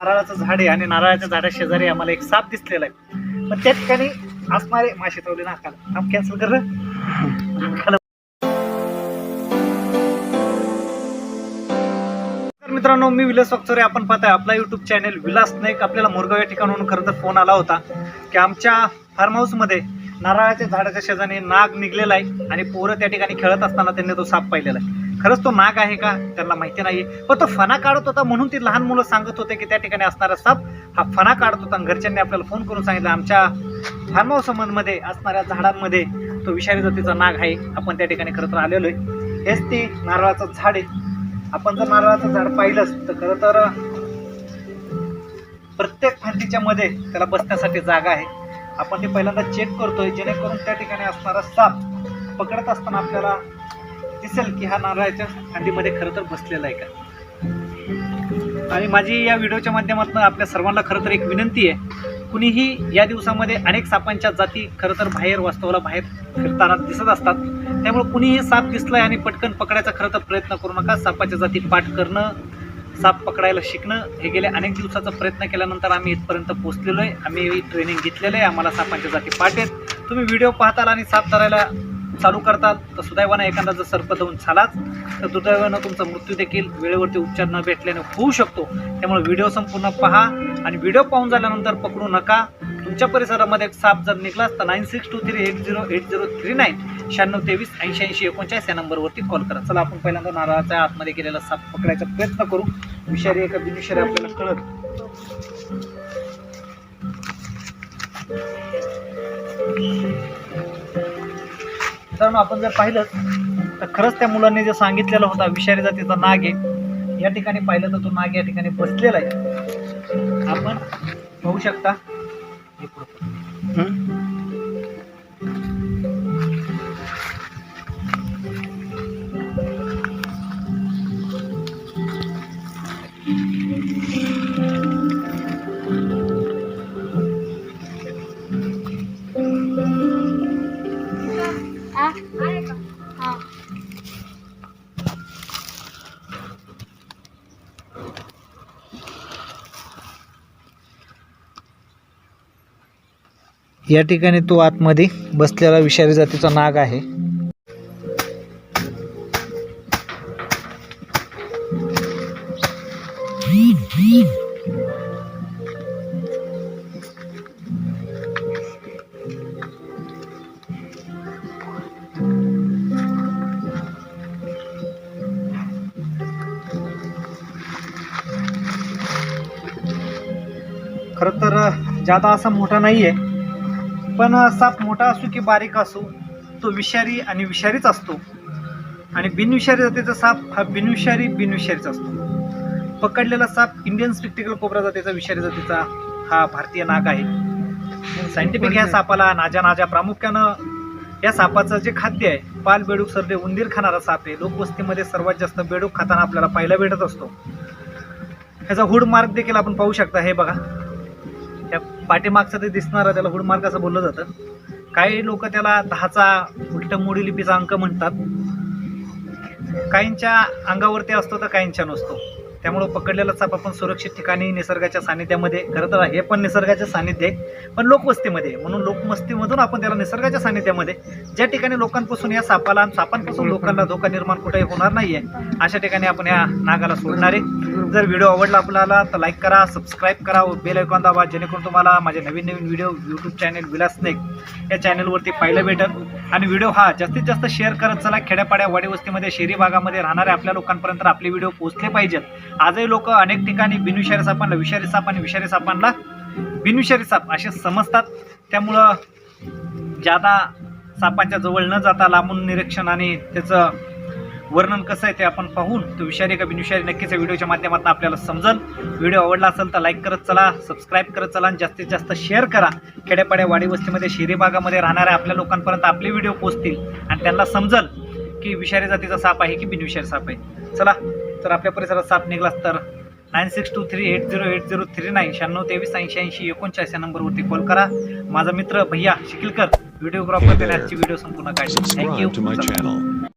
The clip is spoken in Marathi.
नारळाचं झाड आहे आणि नारळाच्या झाडा शेजारी आम्हाला एक साप दिसलेला आहे. पण त्या ठिकाणी असणारे मासे तवले नाकाला काम कॅन्सल कर तर मित्रांनो मी विलास वागचोरे आपण पाहताय आपला युट्यूब चॅनेल विलास नाईक. आपल्याला मोरगाव या ठिकाणाहून खरं तर फोन आला होता की आमच्या फार्म हाऊसमध्ये नारळाच्या झाडाच्या शेजारी नाग निघलेला आहे आणि पोरं त्या ठिकाणी खेळत असताना त्यांनी तो साप पाहिलेला आहे. खरंच तो नाग आहे का? त्यांना माहिती नाही पण तो फणा काढत होता म्हणून ती लहान मुलं सांगत होते की त्या ठिकाणी असणारा साप हा फणा काढत होता. आणि घरच्यांनी आपल्याला फोन करून सांगितलं आमच्या फार्म संबंधमध्ये असणाऱ्या झाडांमध्ये तो विषारी जातीचा नाग आहे. आपण त्या ठिकाणी खरं तर आलेलो आहे हेच ते नारळाचं झाड आहे. आपण जर नारळाचं झाड पाहिलंच तर खरं तर प्रत्येक फांदीच्या मध्ये त्याला बसण्यासाठी जागा आहे. आपण ते पहिल्यांदा चेक करतोय जेणेकरून त्या ठिकाणी असणारा साप पकडत असताना आपल्याला दिसेल की हा नारळाच्या फांदीमध्ये खरं तर बसलेला आहे का? आणि माझी या व्हिडिओच्या माध्यमातून आपल्या सर्वांना खरं तर एक विनंती आहे कुणीही या दिवसामध्ये अनेक सापांच्या जाती खरं तर बाहेर वास्तवाला बाहेर फिरताना दिसत असतात. त्यामुळे कुणीही साप दिसलाय आणि पटकन पकडायचा खरं तर प्रयत्न करू नका. सापाच्या जाती पाठ करणं साप पकडायला शिकणं हे गेले अनेक दिवसाचा प्रयत्न केल्यानंतर आम्ही इथपर्यंत पोहोचलेलो आहे. आम्ही ट्रेनिंग घेतलेलं आहे. आम्हाला सापांच्या जाती पाठ आहेत. तुम्ही व्हिडिओ पाहताल आणि साप धरायला चालू करतात तर सुदैवानं एखादा जर सर्प जाऊन झालाच तर दुर्दैवानं तुमचा मृत्यू देखील वेळेवरती उपचार न भेटल्याने होऊ शकतो. त्यामुळे व्हिडिओ संपूर्ण पहा आणि व्हिडिओ पाहून झाल्यानंतर पकडू नका. तुमच्या परिसरामध्ये एक साप जर निघलास तर nine six two three eight zero eight zero three nine शहाण्णव तेवीस ऐंशी ऐंशी एकोणचाळीस या नंबरवरती कॉल करा. चला आपण पहिल्यांदा नारळाच्या आतमध्ये गेलेला साप पकडायचा प्रयत्न करू. विषारी एका बिनविषारी आपल्याला कळत मित्रांनो आपण जर पाहिलं तर खरंच त्या मुलांनी जे सांगितलेलं होता विषारी जातीचा नाग आहे या ठिकाणी पाहिलं तर तो नाग या ठिकाणी बसलेला आहे. आपण पाहू. शकता या ठिकाणी तो आतमध्ये बसलेला विषारी जातीचा नाग आहे. खरं तर जादा असा मोठा नाही आहे पण साप मोठा असो की बारीक असो तो विषारी आणि विषारीच असतो. आणि बिनविषारी जातीचा साप हा बिनविषारी बिनविषारीच असतो. पकडलेला साप इंडियन स्पिक्टिकल कोबरा जातीचा विषारी जातीचा हा भारतीय नाग आहे. सायंटिफिक या सापाला नाजा नाजा प्रामुख्यानं या सापाचं जे खाद्य आहे पाल बेडूक सरडे उंदीर खाणारा साप आहे. लोकवस्तीमध्ये सर्वात जास्त बेडूक खाताना आपल्याला पाहायला भेटत असतो. ह्याचा हुड मार्क देखील आपण पाहू शकता हे बघा. पाठीमागचं ते दिसणारं त्याला हुडमार्क असं बोललं जातं. काही लोक त्याला दहाचा उलट मोडी लिपीचा अंक म्हणतात. काहींच्या अंगावरती असतो तर काहींच्या नसतो. त्यामुळं पकडलेला साप आपण सुरक्षित ठिकाणी निसर्गाच्या सानिध्यामध्ये खरं तर हे पण निसर्गाचे सानिध्य आहे पण लोकवस्तीमध्ये म्हणून लोकवस्तीमधून आपण त्याला निसर्गाच्या सानिध्यामध्ये ज्या ठिकाणी लोकांपासून या सापाला आणि सापांपासून लोकांना धोका निर्माण कुठेही होणार नाहीये अशा ठिकाणी आपण या नागाला सोडणार आहे. जर व्हिडिओ आवडला आपल्याला तर लाईक करा सबस्क्राईब करा व बेल ऐकून दाबा जेणेकरून तुम्हाला माझे नवीन नवीन व्हिडिओ यूट्यूब चॅनेल विलास या चॅनलवरती पाहायला भेटेल. आणि व्हिडिओ हा जास्तीत जास्त शेअर करत चला. खेड्यापाड्या वाडीवस्तीमध्ये शहरी भागामध्ये राहणाऱ्या आपल्या लोकांपर्यंत आपले व्हिडिओ पोहोचले पाहिजेत. आजही लोक अनेक ठिकाणी बिनविषारी सापांना विषारी साप आणि विषारी सापांना बिनविषारी साप असे समजतात. त्यामुळं ज्यादा सापांच्या जवळ न जाता लांबून निरीक्षण आणि त्याचं वर्णन कसं आहे ते आपण पाहून तो विषारी का बिनविषारी नक्कीच या व्हिडिओच्या माध्यमातून आपल्याला समजल. व्हिडिओ आवडला असेल तर लाईक करत चला सबस्क्राईब करत चला आणि जास्तीत जास्त शेअर करा. खेड्यापाड्या वाडी वस्तीमध्ये शहरी भागामध्ये राहणाऱ्या आपल्या लोकांपर्यंत आपले व्हिडिओ पोहोचतील आणि त्यांना समजल की विषारी जातीचा साप आहे की बिनविषारी साप आहे. चला तर आपल्या परिसरात साप निघलास तर nine six two three eight zero eight zero three nine शहाण्णव तेवीस ऐंशी ऐंशी एकोणचाळीस या नंबरवरती कॉल करा. माझा मित्र भैया शिकिलकर व्हिडिओग्राफर त्याने आजची व्हिडिओ संपूर्ण काढली. थँक्यू.